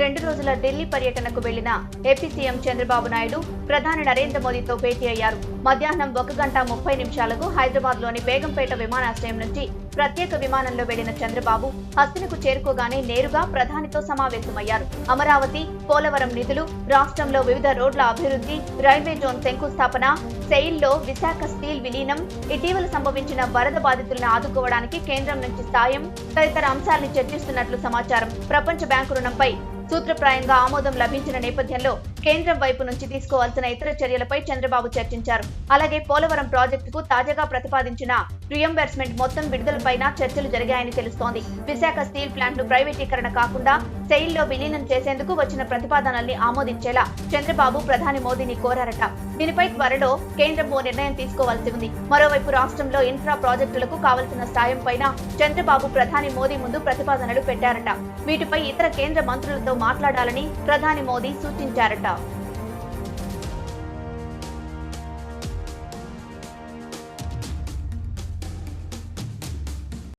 రెండు రోజుల ఢిల్లీ పర్యటనకు వెళ్ళిన ఏపీ సీఎం చంద్రబాబు నాయుడు ప్రధాని నరేంద్ర మోదీతో భేటీ అయ్యారు. మధ్యాహ్నం ఒక గంట ముప్పై నిమిషాలకు హైదరాబాద్లోని బేగంపేట విమానాశ్రయం నుంచి ప్రత్యేక విమానంలో వెళ్ళిన చంద్రబాబు హస్తినకు చేరుకోగానే నేరుగా ప్రధానితో సమావేశమయ్యారు. అమరావతి పోలవరం నిధులు రాష్ట్రంలో వివిధ రోడ్ల అభివృద్ధి రైల్వే జోన్ శంకుస్థాపన సెయిల్లో విశాఖ స్టీల్ విలీనం ఇటీవల సంభవించిన వరద బాధితులను ఆదుకోవడానికి కేంద్రం నుంచి సాయం తదితర అంశాలను చర్చిస్తున్నట్లు సమాచారం. ప్రపంచ బ్యాంకు రుణంపై సూత్రప్రాయంగా ఆమోదం లభించిన నేపథ్యంలో కేంద్రం వైపు నుంచి తీసుకోవాల్సిన ఇతర చర్యలపై చంద్రబాబు చర్చించారు. అలాగే పోలవరం ప్రాజెక్టుకు తాజాగా ప్రతిపాదించిన రియంబర్స్మెంట్ మొత్తం విడుదలపైన చర్చలు జరిగాయని తెలుస్తోంది. విశాఖ స్టీల్ ప్లాంట్ను ప్రైవేటీకరణ కాకుండా సెయిల్లో విలీనం చేసేందుకు వచ్చిన ప్రతిపాదనల్ని ఆమోదించేలా చంద్రబాబు ప్రధాని మోదీని కోరారట. దీనిపై త్వరలో కేంద్రం ఓ నిర్ణయం తీసుకోవాల్సి ఉంది. మరోవైపు రాష్ట్రంలో ఇన్ఫ్రా ప్రాజెక్టులకు కావలసిన సాయం పైన చంద్రబాబు ప్రధాని మోదీ ముందు ప్రతిపాదనలు పెట్టారట. వీటిపై ఇతర కేంద్ర మంత్రులతో మాట్లాడాలని ప్రధాని మోదీ సూచించారట.